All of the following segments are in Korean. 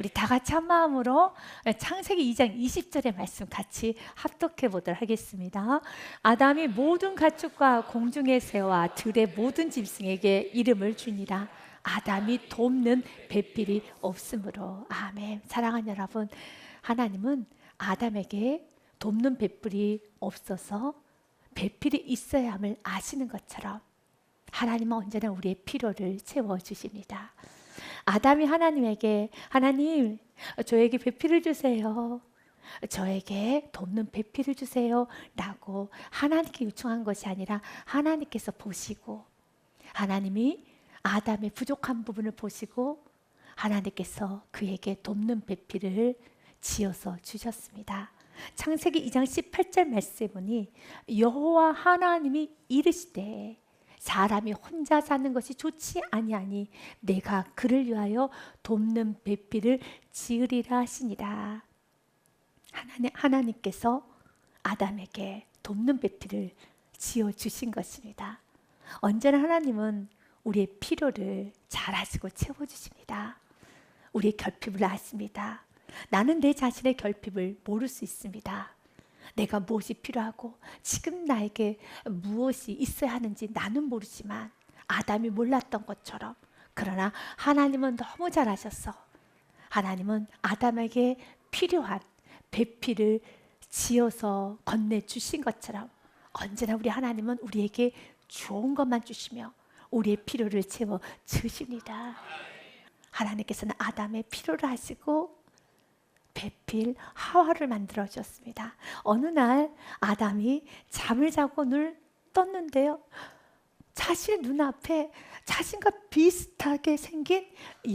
우리 다 같이 한 마음으로 창세기 2장 20절의 말씀 같이 합독해 보도록 하겠습니다. 아담이 모든 가축과 공중의 새와 들의 모든 짐승에게 이름을 주니라. 아담이 돕는 배필이 없으므로 아멘. 사랑하는 여러분, 하나님은 아담에게 돕는 배필이 없어서 배필이 있어야 함을 아시는 것처럼 하나님은 언제나 우리의 필요를 채워 주십니다. 아담이 하나님에게 하나님 저에게 배필을 주세요. 저에게 돕는 배필을 주세요. 라고 하나님께 요청한 것이 아니라 하나님께서 보시고 하나님이 아담의 부족한 부분을 보시고 하나님께서 그에게 돕는 배필을 지어서 주셨습니다. 창세기 2장 18절 말씀에 보니 여호와 하나님이 이르시되 사람이 혼자 사는 것이 좋지 아니하니 내가 그를 위하여 돕는 배필을 지으리라 하시니라. 하나님 하나님께서 아담에게 돕는 배필을 지어 주신 것입니다. 언제나 하나님은 우리의 필요를 잘 아시고 채워 주십니다. 우리의 결핍을 아십니다. 나는 내 자신의 결핍을 모를 수 있습니다. 내가 무엇이 필요하고 지금 나에게 무엇이 있어야 하는지 나는 모르지만 아담이 몰랐던 것처럼 그러나 하나님은 너무 잘 아셨어. 하나님은 아담에게 필요한 배필을 지어서 건네 주신 것처럼 언제나 우리 하나님은 우리에게 좋은 것만 주시며 우리의 필요를 채워 주십니다. 하나님께서는 아담의 필요를 하시고 배필 하와를 만들어 주셨습니다. 어느 날 아담이 잠을 자고 눈을 떴는데요. 자신의 눈앞에 자신과 비슷하게 생긴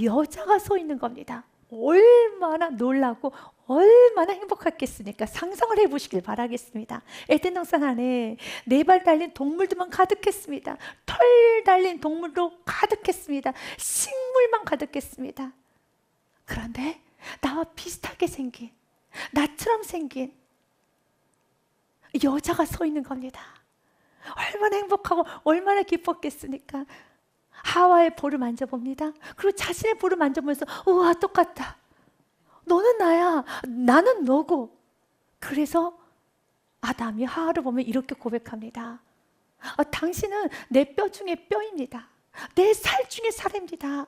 여자가 서 있는 겁니다. 얼마나 놀라고 얼마나 행복했겠습니까? 상상을 해보시길 바라겠습니다. 에덴 동산 안에 네 발 달린 동물들만 가득했습니다. 털 달린 동물도 가득했습니다. 식물만 가득했습니다. 그런데 나와 비슷하게 생긴 나처럼 생긴 여자가 서 있는 겁니다. 얼마나 행복하고 얼마나 기뻤겠습니까? 하와의 볼을 만져봅니다. 그리고 자신의 볼을 만져보면서 우와 똑같다. 너는 나야. 나는 너고. 그래서 아담이 하와를 보면 이렇게 고백합니다. 아, 당신은 내 뼈 중에 뼈입니다. 내 살 중에 살입니다.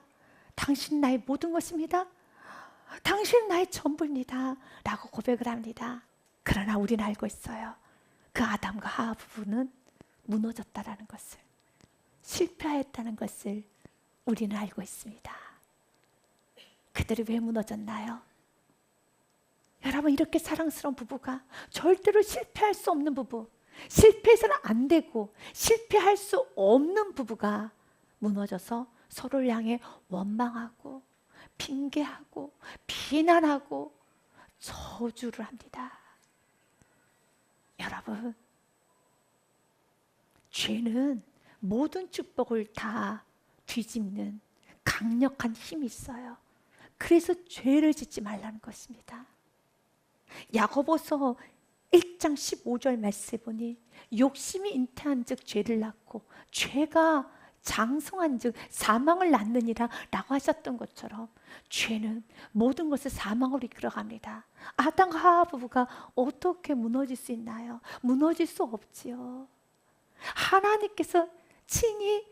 당신 나의 모든 것입니다. 당신은 나의 전부입니다. 라고 고백을 합니다. 그러나 우리는 알고 있어요. 그 아담과 하와 부부는 무너졌다라는 것을, 실패했다는 것을 우리는 알고 있습니다. 그들이 왜 무너졌나요? 여러분, 이렇게 사랑스러운 부부가 절대로 실패할 수 없는 부부, 실패해서는 안 되고, 실패할 수 없는 부부가 무너져서 서로를 향해 원망하고, 핑계하고 비난하고 저주를 합니다. 여러분, 죄는 모든 축복을 다 뒤집는 강력한 힘이 있어요. 그래서 죄를 짓지 말라는 것입니다. 야고보서 1장 15절 말씀에 보니 욕심이 잉태한 즉 죄를 낳고 죄가 장성한 즉 사망을 낳느니라 라고 하셨던 것처럼 죄는 모든 것을 사망으로 이끌어갑니다. 아담과 하와 부부가 어떻게 무너질 수 있나요? 무너질 수 없지요. 하나님께서 친히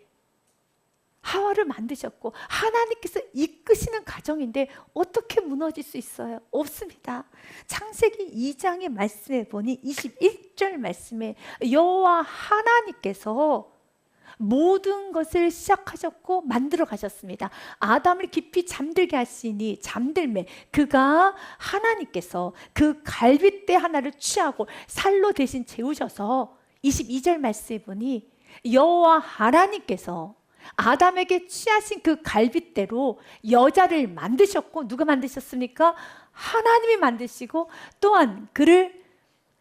하와를 만드셨고 하나님께서 이끄시는 가정인데 어떻게 무너질 수 있어요? 없습니다. 창세기 2장의 말씀에 보니 21절 말씀에 여호와 하나님께서 모든 것을 시작하셨고 만들어 가셨습니다. 아담을 깊이 잠들게 하시니 잠들매 그가 하나님께서 그 갈빗대 하나를 취하고 살로 대신 재우셔서 22절 말씀에 보니 여호와 하나님께서 아담에게 취하신 그 갈빗대로 여자를 만드셨고 누가 만드셨습니까? 하나님이 만드시고 또한 그를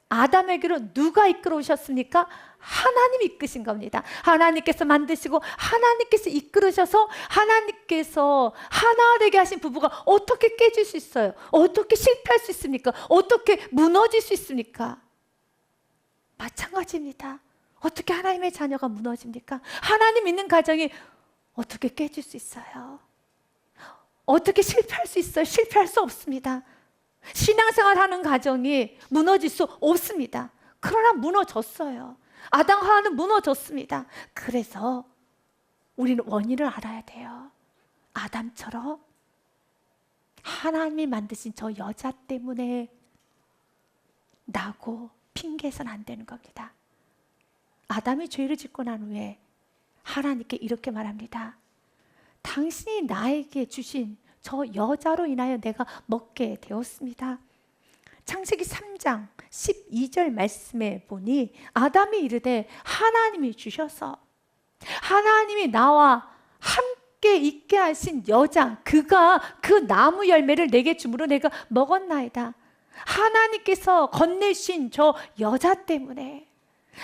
아담에게로 누가 이끌어 오셨습니까? 하나님이 이끄신 겁니다. 하나님께서 만드시고 하나님께서 이끌으셔서 하나님께서 하나 되게 하신 부부가 어떻게 깨질 수 있어요? 어떻게 실패할 수 있습니까? 어떻게 무너질 수 있습니까? 마찬가지입니다. 어떻게 하나님의 자녀가 무너집니까? 하나님 있는 가정이 어떻게 깨질 수 있어요? 어떻게 실패할 수 있어요? 실패할 수 없습니다. 신앙생활 하는 가정이 무너질 수 없습니다. 그러나 무너졌어요. 아담 하와는 무너졌습니다. 그래서 우리는 원인을 알아야 돼요. 아담처럼 하나님이 만드신 저 여자 때문에 나고 핑계해서는 안 되는 겁니다. 아담이 죄를 짓고 난 후에 하나님께 이렇게 말합니다. 당신이 나에게 주신 저 여자로 인하여 내가 먹게 되었습니다. 창세기 3장 12절 말씀에 보니 아담이 이르되 하나님이 주셔서 하나님이 나와 함께 있게 하신 여자 그가 그 나무 열매를 내게 주므로 내가 먹었나이다. 하나님께서 건네신 저 여자 때문에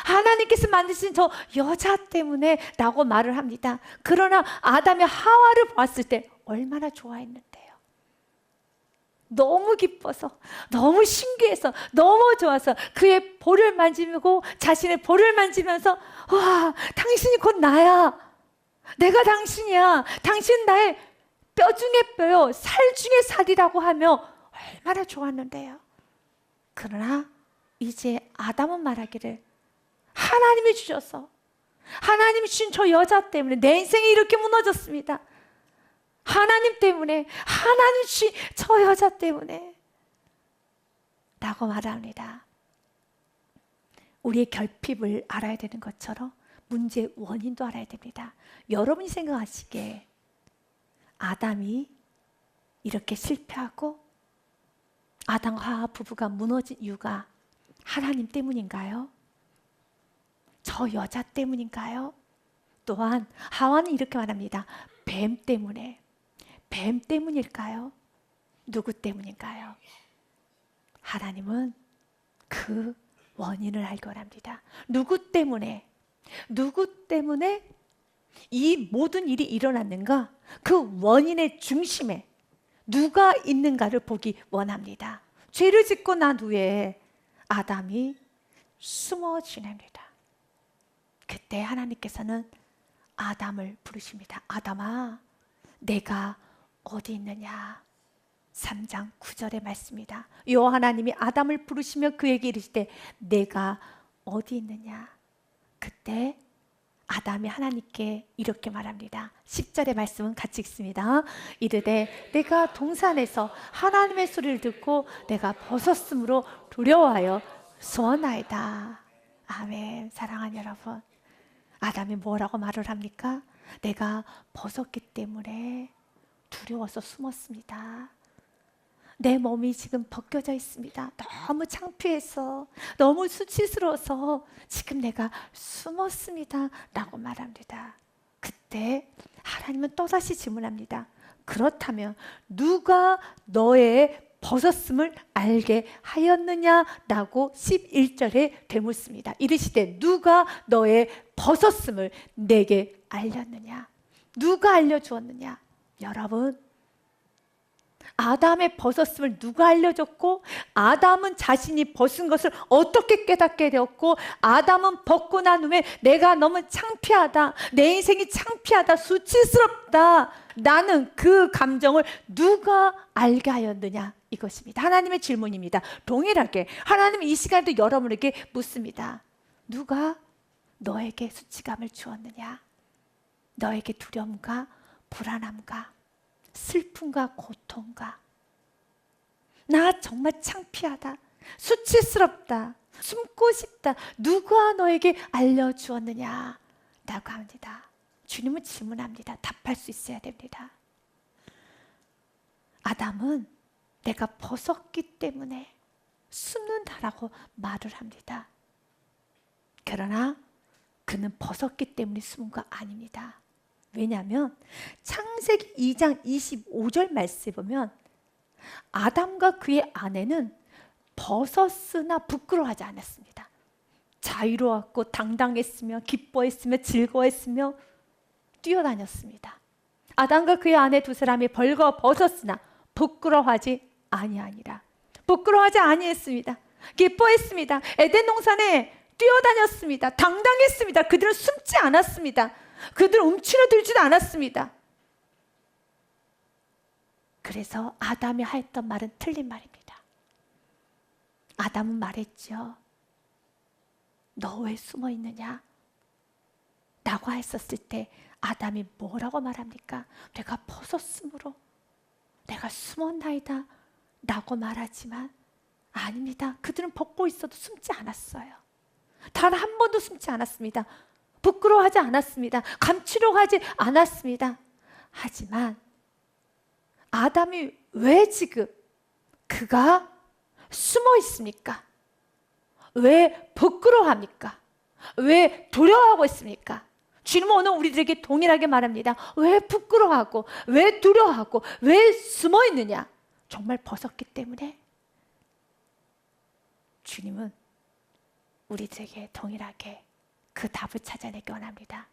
하나님께서 만드신 저 여자 때문에 라고 말을 합니다. 그러나 아담이 하와를 보았을 때 얼마나 좋아했는데요. 너무 기뻐서, 너무 신기해서, 너무 좋아서 그의 볼을 만지고 자신의 볼을 만지면서 와, 당신이 곧 나야. 내가 당신이야. 당신 나의 뼈 중에 뼈요, 살 중에 살이라고 하며 얼마나 좋았는데요. 그러나 이제 아담은 말하기를 하나님이 주셔서 하나님이 주신 저 여자 때문에 내 인생이 이렇게 무너졌습니다. 하나님 때문에 하나님 주신 저 여자 때문에 라고 말합니다. 우리의 결핍을 알아야 되는 것처럼 문제의 원인도 알아야 됩니다. 여러분이 생각하시기에 아담이 이렇게 실패하고 아담과 부부가 무너진 이유가 하나님 때문인가요? 저 여자 때문인가요? 또한 하와는 이렇게 말합니다. 뱀 때문에. 뱀 때문일까요? 누구 때문인가요? 하나님은 그 원인을 알고 합니다. 누구 때문에? 누구 때문에 이 모든 일이 일어났는가? 그 원인의 중심에 누가 있는가를 보기 원합니다. 죄를 짓고 난 후에 아담이 숨어 지냅니다. 그때 하나님께서는 아담을 부르십니다. 아담아, 내가 어디 있느냐? 3장 9절의 말씀입니다. 요 하나님이 아담을 부르시며 그에게 이르시되 내가 어디 있느냐? 그때 아담이 하나님께 이렇게 말합니다. 10절의 말씀은 같이 읽습니다. 이르되 내가 동산에서 하나님의 소리를 듣고 내가 벗었으므로 두려워하여 소원하이다. 아멘. 사랑하는 여러분. 아담이 뭐라고 말을 합니까? 내가 벗었기 때문에 두려워서 숨었습니다. 내 몸이 지금 벗겨져 있습니다. 너무 창피해서, 너무 수치스러워서 지금 내가 숨었습니다. 라고 말합니다. 그때 하나님은 또다시 질문합니다. 그렇다면 누가 너의 벗었음을 알게 하였느냐라고 11절에 되묻습니다. 이르시되 누가 너의 벗었음을 내게 알렸느냐? 누가 알려주었느냐? 여러분 아담의 벗었음을 누가 알려줬고 아담은 자신이 벗은 것을 어떻게 깨닫게 되었고 아담은 벗고 난 후에 내가 너무 창피하다 내 인생이 창피하다 수치스럽다 나는 그 감정을 누가 알게 하였느냐 이것입니다. 하나님의 질문입니다. 동일하게 하나님은 이 시간에도 여러분에게 묻습니다. 누가 너에게 수치감을 주었느냐? 너에게 두려움과 불안함과 슬픔과 고통과 나 정말 창피하다. 수치스럽다. 숨고 싶다. 누가 너에게 알려주었느냐? 라고 합니다. 주님은 질문합니다. 답할 수 있어야 됩니다. 아담은 내가 벗었기 때문에 숨는다라고 말을 합니다. 그러나 그는 벗었기 때문에 숨은 거 아닙니다. 왜냐하면 창세기 2장 25절 말씀에 보면 아담과 그의 아내는 벗었으나 부끄러워하지 않았습니다. 자유로웠고 당당했으며 기뻐했으며 즐거워했으며 뛰어다녔습니다. 아담과 그의 아내 두 사람이 벌거 벗었으나 부끄러워하지 아니하니라. 부끄러워하지 아니했습니다. 기뻐했습니다. 에덴 동산에 뛰어다녔습니다. 당당했습니다. 그들은 숨지 않았습니다. 그들은 움츠러들지도 않았습니다. 그래서 아담이 하였던 말은 틀린 말입니다. 아담은 말했죠. 너 왜 숨어 있느냐? 라고 했었을 때 아담이 뭐라고 말합니까? 내가 벗었으므로 내가 숨었나이다 라고 말하지만 아닙니다. 그들은 벗고 있어도 숨지 않았어요. 단 한 번도 숨지 않았습니다. 부끄러워하지 않았습니다. 감추려고 하지 않았습니다. 하지만 아담이 왜 지금 그가 숨어 있습니까? 왜 부끄러워합니까? 왜 두려워하고 있습니까? 주님은 오늘 우리들에게 동일하게 말합니다. 왜 부끄러워하고, 왜 두려워하고, 왜 숨어 있느냐? 정말 벗었기 때문에 주님은 우리들에게 동일하게 그 답을 찾아내기 원합니다.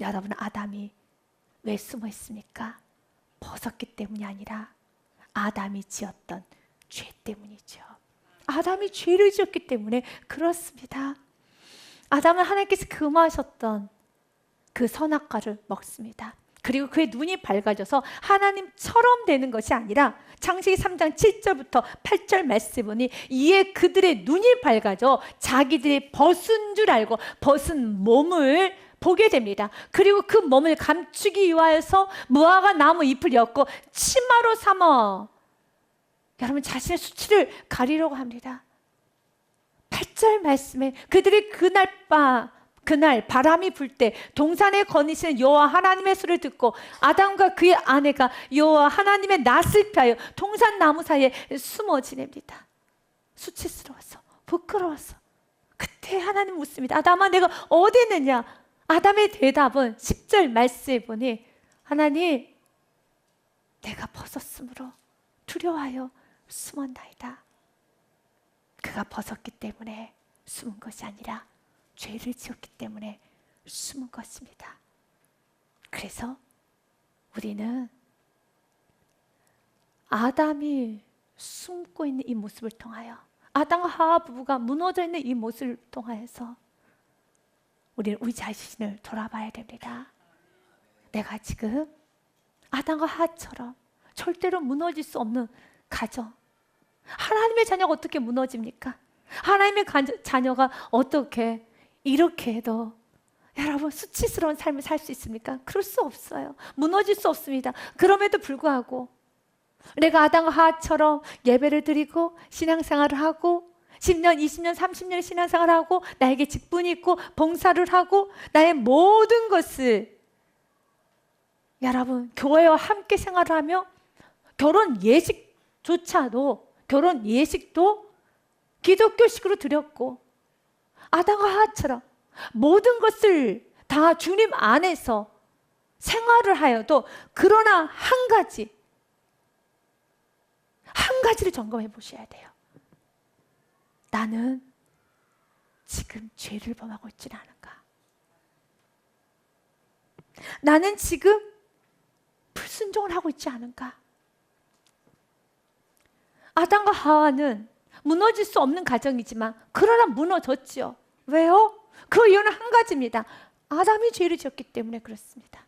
여러분, 아담이 왜 숨어 있습니까? 벗었기 때문이 아니라 아담이 지었던 죄 때문이죠. 아담이 죄를 지었기 때문에 그렇습니다. 아담은 하나님께서 금하셨던 그 선악과를 먹습니다. 그리고 그의 눈이 밝아져서 하나님처럼 되는 것이 아니라 창세기 3장 7절부터 8절 말씀 보니 이에 그들의 눈이 밝아져 자기들이 벗은 줄 알고 벗은 몸을 보게 됩니다. 그리고 그 몸을 감추기 위하여서 무화과 나무 잎을 엮고 치마로 삼어 여러분 자신의 수치를 가리려고 합니다. 8절 말씀에 그들이 그날 밤 그날 바람이 불 때 동산에 거니시는 여호와 하나님의 소리를 듣고 아담과 그의 아내가 여호와 하나님의 낯을 피하여 동산 나무 사이에 숨어 지냅니다. 수치스러워서 부끄러워서 그때 하나님 묻습니다. 아담아 내가 어디 있느냐? 아담의 대답은 10절 말씀에 보니 하나님 내가 벗었으므로 두려워하여 숨었나이다. 그가 벗었기 때문에 숨은 것이 아니라 죄를 지었기 때문에 숨은 것입니다. 그래서 우리는 아담이 숨고 있는 이 모습을 통하여 아담과 하와 부부가 무너져 있는 이 모습을 통하여서 우리는 우리 자신을 돌아봐야 됩니다. 내가 지금 아담과 하와처럼 절대로 무너질 수 없는 가정. 하나님의 자녀가 어떻게 무너집니까? 하나님의 가, 자녀가 어떻게 이렇게 해도 여러분 수치스러운 삶을 살 수 있습니까? 그럴 수 없어요. 무너질 수 없습니다. 그럼에도 불구하고 내가 아담과 하와처럼 예배를 드리고 신앙생활을 하고 10년, 20년, 30년 신앙생활을 하고 나에게 직분이 있고 봉사를 하고 나의 모든 것을 여러분 교회와 함께 생활을 하며 결혼 예식조차도 결혼 예식도 기독교식으로 드렸고 아담과 하와처럼 모든 것을 다 주님 안에서 생활을 하여도 그러나 한 가지 한 가지를 점검해 보셔야 돼요. 나는 지금 죄를 범하고 있지는 않은가? 나는 지금 불순종을 하고 있지 않은가? 아담과 하와는 무너질 수 없는 가정이지만 그러나 무너졌죠. 왜요? 그 이유는 한 가지입니다. 아담이 죄를 지었기 때문에 그렇습니다.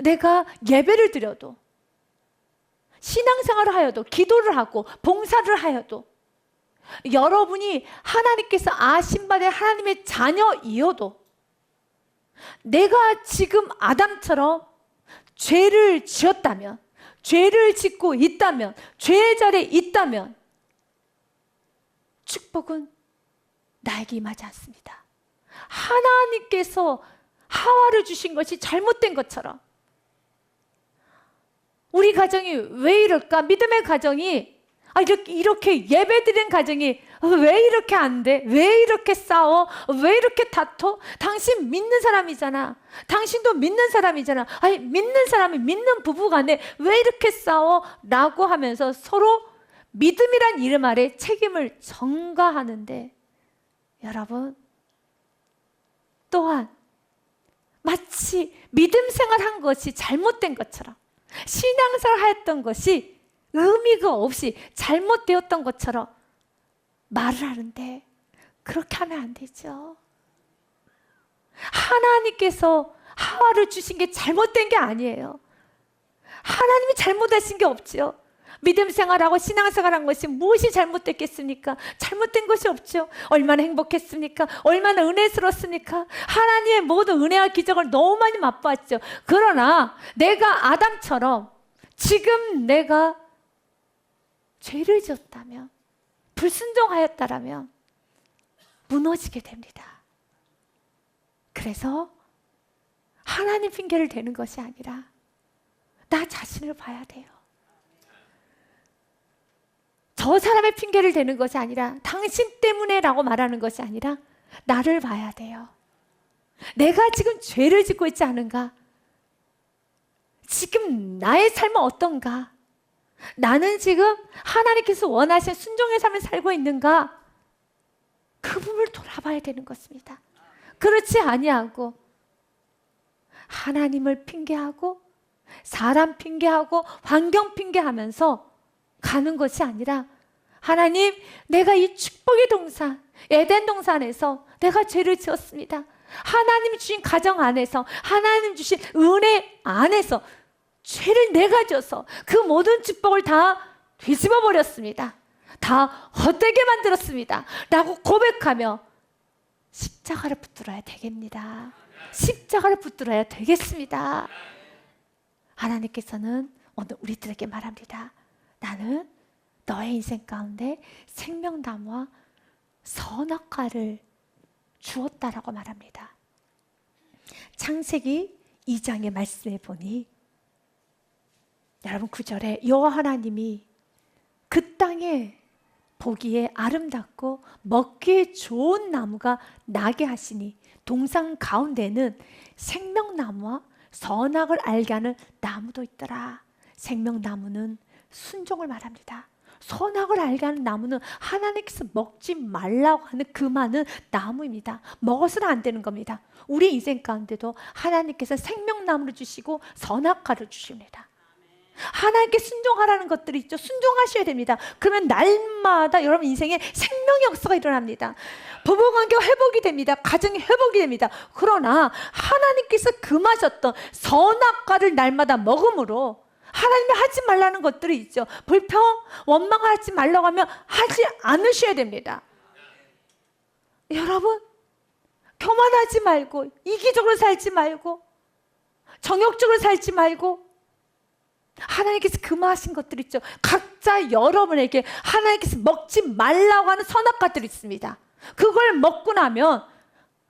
내가 예배를 드려도 신앙생활을 하여도 기도를 하고 봉사를 하여도 여러분이 하나님께서 아신바된 하나님의 자녀이어도 내가 지금 아담처럼 죄를 지었다면 죄를 짓고 있다면 죄의 자리에 있다면 축복은 나에게 임하지 않습니다. 하나님께서 하와를 주신 것이 잘못된 것처럼 우리 가정이 왜 이럴까? 믿음의 가정이 아, 이렇게, 이렇게 예배드린 가정이 왜 이렇게 안 돼? 왜 이렇게 싸워? 왜 이렇게 다퉈? 당신 믿는 사람이잖아. 당신도 믿는 사람이잖아. 아니, 믿는 사람이 믿는 부부 간에 왜 이렇게 싸워? 라고 하면서 서로 믿음이란 이름 아래 책임을 전가하는데 여러분, 또한 마치 믿음 생활한 것이 잘못된 것처럼 신앙생활 하였던 것이 의미가 없이 잘못되었던 것처럼 말을 하는데 그렇게 하면 안 되죠. 하나님께서 하와를 주신 게 잘못된 게 아니에요. 하나님이 잘못하신 게 없지요. 믿음 생활하고 신앙 생활한 것이 무엇이 잘못됐겠습니까? 잘못된 것이 없죠. 얼마나 행복했습니까? 얼마나 은혜스럽습니까? 하나님의 모든 은혜와 기적을 너무 많이 맛보았죠. 그러나 내가 아담처럼 지금 내가 죄를 지었다면 불순종하였다라면 무너지게 됩니다. 그래서 하나님 핑계를 대는 것이 아니라 나 자신을 봐야 돼요. 저 사람의 핑계를 대는 것이 아니라 당신 때문에 라고 말하는 것이 아니라 나를 봐야 돼요. 내가 지금 죄를 짓고 있지 않은가? 지금 나의 삶은 어떤가? 나는 지금 하나님께서 원하신 순종의 삶을 살고 있는가? 그 부분을 돌아봐야 되는 것입니다. 그렇지 아니하고 하나님을 핑계하고 사람 핑계하고 환경 핑계하면서 가는 것이 아니라 하나님 내가 이 축복의 동산 에덴 동산에서 내가 죄를 지었습니다. 하나님 주신 가정 안에서 하나님 주신 은혜 안에서 죄를 내가 져서 그 모든 축복을 다 뒤집어 버렸습니다. 다 헛되게 만들었습니다. 라고 고백하며 십자가를 붙들어야 되겠습니다. 십자가를 붙들어야 되겠습니다. 하나님께서는 오늘 우리들에게 말합니다. 나는 너의 인생 가운데 생명나무와 선악과를 주었다라고 말합니다. 창세기 2장의 말씀에 보니 여러분 9절에 여호와 하나님이 그 땅에 보기에 아름답고 먹기에 좋은 나무가 나게 하시니 동산 가운데는 생명나무와 선악을 알게 하는 나무도 있더라. 생명나무는 순종을 말합니다. 선악을 알게 하는 나무는 하나님께서 먹지 말라고 하는 그 많은 나무입니다. 먹어서는 안 되는 겁니다. 우리 인생 가운데도 하나님께서 생명나무를 주시고 선악과를 주십니다. 하나님께 순종하라는 것들이 있죠. 순종하셔야 됩니다. 그러면 날마다 여러분 인생에 생명의 역사가 일어납니다. 부부 관계가 회복이 됩니다. 가정이 회복이 됩니다. 그러나 하나님께서 금하셨던 선악과를 날마다 먹음으로 하나님이 하지 말라는 것들이 있죠. 불평, 원망하지 말라고 하면 하지 않으셔야 됩니다. 여러분, 교만하지 말고, 이기적으로 살지 말고, 정욕적으로 살지 말고, 하나님께서 금하신 것들 있죠. 각자 여러분에게 하나님께서 먹지 말라고 하는 선악과들이 있습니다. 그걸 먹고 나면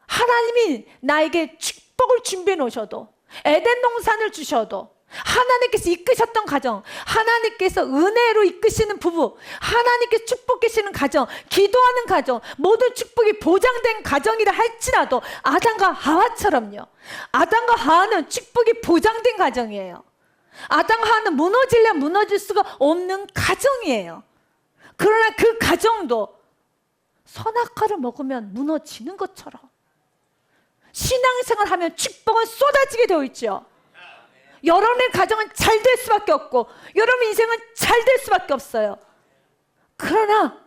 하나님이 나에게 축복을 준비해 놓으셔도 에덴 동산을 주셔도 하나님께서 이끄셨던 가정, 하나님께서 은혜로 이끄시는 부부, 하나님께 축복하시는 가정, 기도하는 가정, 모든 축복이 보장된 가정이라 할지라도 아담과 하와처럼요. 아담과 하와는 축복이 보장된 가정이에요. 아담과 하와는 무너질래 무너질 수가 없는 가정이에요. 그러나 그 가정도 선악과를 먹으면 무너지는 것처럼 신앙생활 하면 축복은 쏟아지게 되어 있죠. 여러분의 가정은 잘 될 수밖에 없고 여러분 인생은 잘 될 수밖에 없어요. 그러나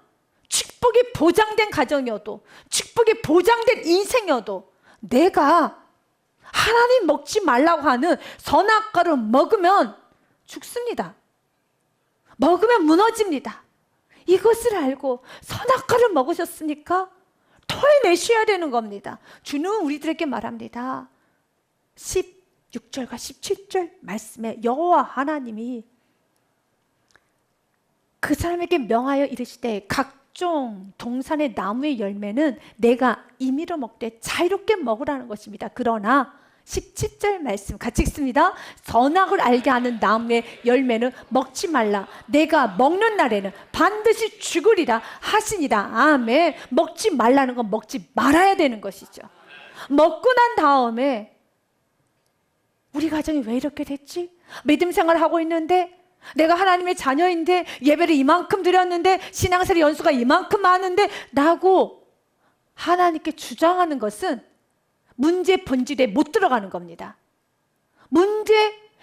축복이 보장된 가정이어도 축복이 보장된 인생이어도 내가 하나님 먹지 말라고 하는 선악과를 먹으면 죽습니다. 먹으면 무너집니다. 이것을 알고 선악과를 먹으셨으니까 토해내셔야 되는 겁니다. 주는 우리들에게 말합니다. 16절과 17절 말씀에 여호와 하나님이 그 사람에게 명하여 이르시되 각종 동산의 나무의 열매는 내가 임의로 먹되 자유롭게 먹으라는 것입니다. 그러나 17절 말씀 같이 읽습니다. 선악을 알게 하는 나무의 열매는 먹지 말라. 내가 먹는 날에는 반드시 죽으리라 하시니라. 아멘. 먹지 말라는 건 먹지 말아야 되는 것이죠. 먹고 난 다음에 우리 가정이 왜 이렇게 됐지? 믿음 생활 하고 있는데 내가 하나님의 자녀인데 예배를 이만큼 드렸는데 신앙생활 연수가 이만큼 많은데 라고 하나님께 주장하는 것은 문제 본질에 못 들어가는 겁니다. 문제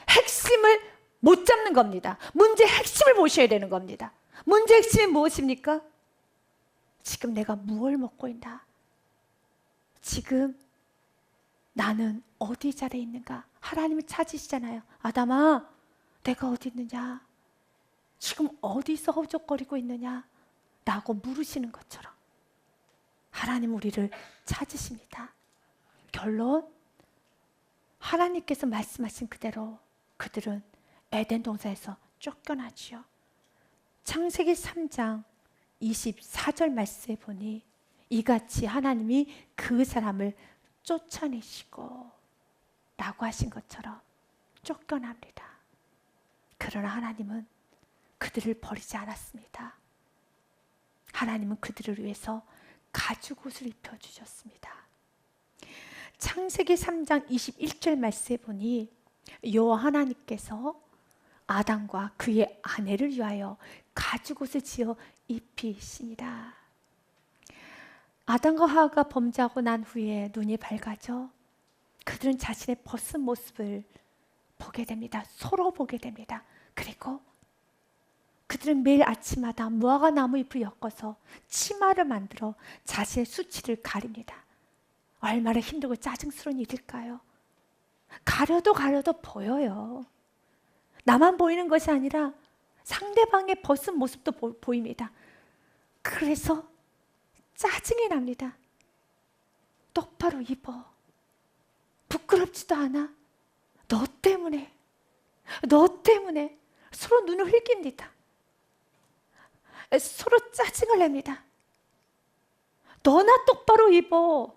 핵심을 못 잡는 겁니다. 문제 핵심을 보셔야 되는 겁니다. 문제 핵심이 무엇입니까? 지금 내가 무엇을 먹고 있나? 지금 나는 어디 자리에 있는가? 하나님을 찾으시잖아요. 아담아, 내가 어디 있느냐? 지금 어디서 허적거리고 있느냐? 라고 물으시는 것처럼 하나님 우리를 찾으십니다. 결론 하나님께서 말씀하신 그대로 그들은 에덴 동산에서 쫓겨나지요. 창세기 3장 24절 말씀에 보니 이같이 하나님이 그 사람을 쫓아내시고 라고 하신 것처럼 쫓겨납니다. 그러나 하나님은 그들을 버리지 않았습니다. 하나님은 그들을 위해서 가죽 옷을 입혀주셨습니다. 창세기 3장 21절 말씀에 보니 여호와 하나님께서 아담과 그의 아내를 위하여 가죽 옷을 지어 입히시니라. 아담과 하와가 범죄하고 난 후에 눈이 밝아져 그들은 자신의 벗은 모습을 보게 됩니다. 서로 보게 됩니다. 그리고 그들은 매일 아침마다 무화과 나무 잎을 엮어서 치마를 만들어 자신의 수치를 가립니다. 얼마나 힘들고 짜증스러운 일일까요? 가려도 가려도 보여요. 나만 보이는 것이 아니라 상대방의 벗은 모습도 보, 보입니다. 그래서 짜증이 납니다. 똑바로 입어. 부끄럽지도 않아. 너 때문에. 너 때문에 서로 눈을 흘깁니다. 서로 짜증을 냅니다. 너나 똑바로 입어.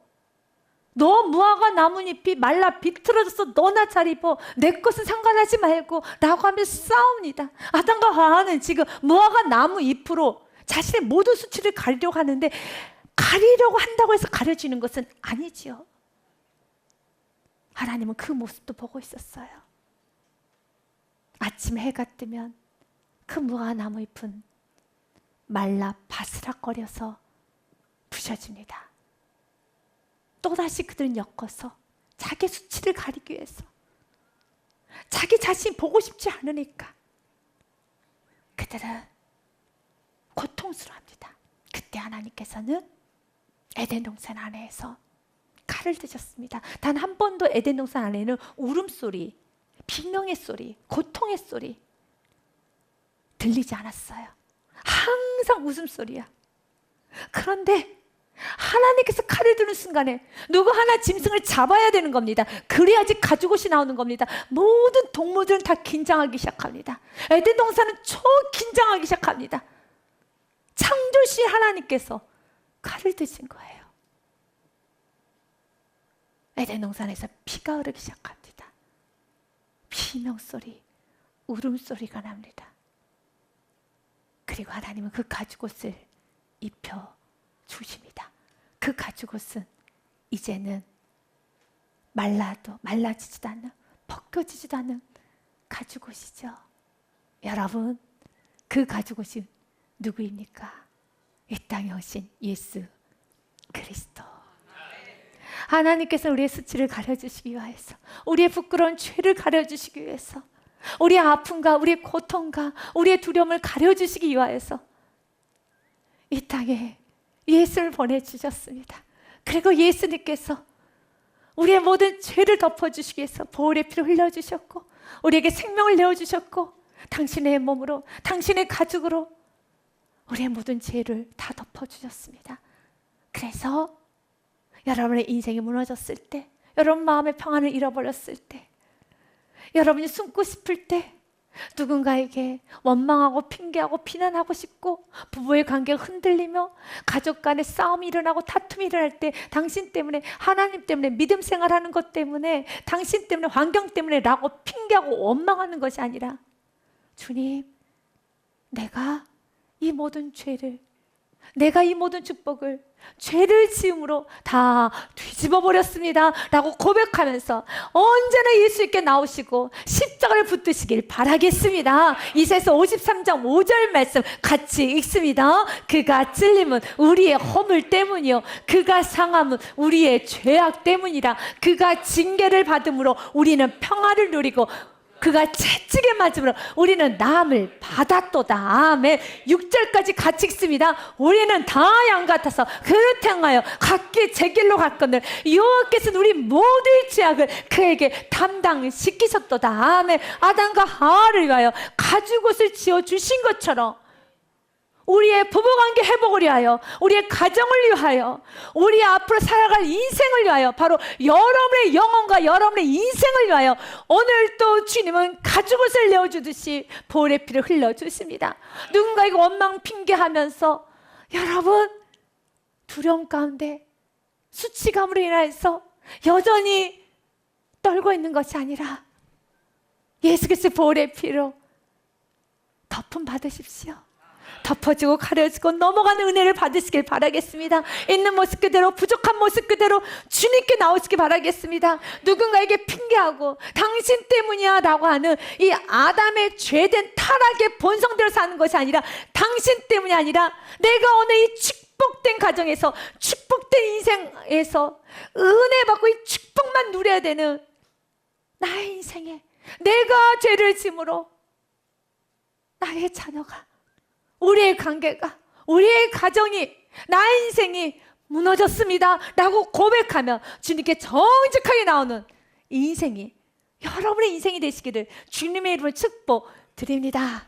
너 무화과 나뭇잎이 말라 비틀어져서 너나 잘 입어. 내 것은 상관하지 말고 라고 하면서 싸웁니다. 아담과 하와는 지금 무화과 나무 잎으로 자신의 모든 수치를 가리려고 하는데 가리려고 한다고 해서 가려지는 것은 아니지요. 하나님은 그 모습도 보고 있었어요. 아침 해가 뜨면 그 무화과 나무 잎은 말라 바스락거려서 부셔집니다. 또다시 그들은 엮어서 자기 수치를 가리기 위해서 자기 자신 보고 싶지 않으니까 그들은 고통스러워합니다. 그때 하나님께서는 에덴 동산 안에서 칼을 드셨습니다. 단 한 번도 에덴 동산 안에는 울음소리, 비명의 소리, 고통의 소리 들리지 않았어요. 항상 웃음소리야. 그런데 하나님께서 칼을 드는 순간에 누구 하나 짐승을 잡아야 되는 겁니다. 그래야지 가죽옷이 나오는 겁니다. 모든 동물들은 다 긴장하기 시작합니다. 에덴 동산은 초 긴장하기 시작합니다. 창조시 하나님께서 칼을 드신 거예요. 에덴 동산에서 피가 흐르기 시작합니다. 비명 소리, 울음 소리가 납니다. 그리고 하나님은 그 가죽옷을 입혀 주십니다. 그 가죽옷은 이제는 말라도 말라지지도 않는 벗겨지지도 않는 가죽옷이죠. 여러분, 그 가죽옷이 누구입니까? 이 땅에 오신 예수 그리스도. 하나님께서 우리의 수치를 가려주시기 위해서, 우리의 부끄러운 죄를 가려주시기 위해서, 우리의 아픔과 우리의 고통과 우리의 두려움을 가려주시기 위하여서 이 땅에 예수를 보내주셨습니다. 그리고 예수님께서 우리의 모든 죄를 덮어주시기 위해서 보혈의 피를 흘려주셨고 우리에게 생명을 내어주셨고 당신의 몸으로 당신의 가죽으로 우리의 모든 죄를 다 덮어주셨습니다. 그래서 여러분의 인생이 무너졌을 때 여러분 마음의 평안을 잃어버렸을 때 여러분이 숨고 싶을 때 누군가에게 원망하고 핑계하고 비난하고 싶고 부부의 관계가 흔들리며 가족 간의 싸움이 일어나고 다툼이 일어날 때 당신 때문에 하나님 때문에 믿음 생활하는 것 때문에 당신 때문에 환경 때문에 라고 핑계하고 원망하는 것이 아니라 주님 내가 이 모든 죄를 내가 이 모든 축복을 죄를 지음으로 다 뒤집어 버렸습니다. 라고 고백하면서 언제나 예수님께 나오시고 십자가를 붙드시길 바라겠습니다. 이사에서 53장 5절 말씀 같이 읽습니다. 그가 찔림은 우리의 허물 때문이요. 그가 상함은 우리의 죄악 때문이라. 그가 징계를 받음으로 우리는 평화를 누리고 그가 채찍에 맞음으로 우리는 남을 받았도다. 아멘. 6절까지 같이 읽습니다. 우리는 다 양 같아서 그릇 향하여 각기 제 길로 갔거늘 여호와께서는 우리 모두의 죄악을 그에게 담당시키셨도다. 아멘. 아담과 하와를 위하여 가죽옷을 지어 주신 것처럼 우리의 부부관계 회복을 위하여 우리의 가정을 위하여 우리 앞으로 살아갈 인생을 위하여 바로 여러분의 영혼과 여러분의 인생을 위하여 오늘 또 주님은 가죽옷을 내어주듯이 보혈의 피를 흘려주십니다. 누군가에게 원망 핑계하면서 여러분 두려움 가운데 수치감으로 인해서 여전히 떨고 있는 것이 아니라 예수 그리스도 보혈의 피로 덮음 받으십시오 덮어주고 가려주고 넘어가는 은혜를 받으시길 바라겠습니다. 있는 모습 그대로 부족한 모습 그대로 주님께 나오시길 바라겠습니다. 누군가에게 핑계하고 당신 때문이야 라고 하는 이 아담의 죄된 타락의 본성대로 사는 것이 아니라 당신 때문이 아니라 내가 오늘 이 축복된 가정에서 축복된 인생에서 은혜 받고 이 축복만 누려야 되는 나의 인생에 내가 죄를 짐으로 나의 자녀가 우리의 관계가, 우리의 가정이, 나의 인생이 무너졌습니다. 라고 고백하며 주님께 정직하게 나오는 이 인생이 여러분의 인생이 되시기를 주님의 이름을 축복 드립니다.